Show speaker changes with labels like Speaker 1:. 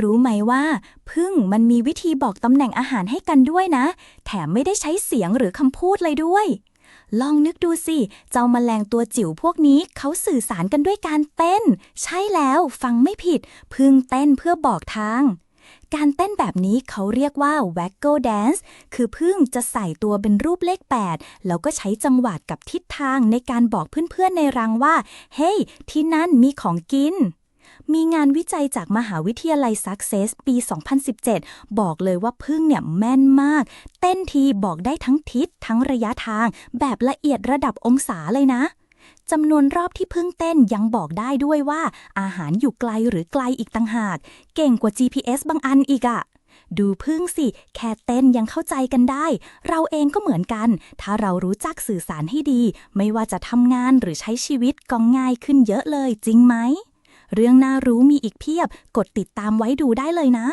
Speaker 1: รู้ไหมว่าพึ่งมันมีวิธีบอกตำแหน่งอาหารให้กันด้วยนะ แถมไม่ได้ใช้เสียงหรือคำพูดเลยด้วย ลองนึกดูสิ เจ้าแมลงตัวจิ๋วพวกนี้เขาสื่อสารกันด้วยการเต้น ใช่แล้วฟังไม่ผิด พึ่งเต้นเพื่อบอกทางการเต้นแบบนี้เขาเรียกว่า waggle dance คือพึ่งจะใส่ตัวเป็นรูปเลข 8 แล้วก็ใช้จังหวะกับทิศทางในการบอกเพื่อนๆในรังว่า เฮ้ยที่นั่นมีของกิน มีงานวิจัยจากมหาวิทยาลัย Success ปี 2017 บอกเลยว่าพึ่งเนี่ยแม่นมาก เต้นทีบอกได้ทั้งทิศทั้งระยะทาง แบบละเอียดระดับองศาเลยนะจำนวนรอบที่พึ่งเต้นยังบอกได้ด้วยว่า อาหารอยู่ไกลหรือไกลอีกต่างหาก เก่งกว่า GPS บางอันอีกอะดูพึ่งสิ แค่เต้นยังเข้าใจกันได้ เราเองก็เหมือนกัน ถ้าเรารู้จักสื่อสารให้ดี ไม่ว่าจะทำงานหรือใช้ชีวิตก็ง่ายขึ้นเยอะเลยจริงไหม เรื่องน่ารู้มีอีกเพียบ กดติดตามไว้ดูได้เลยนะ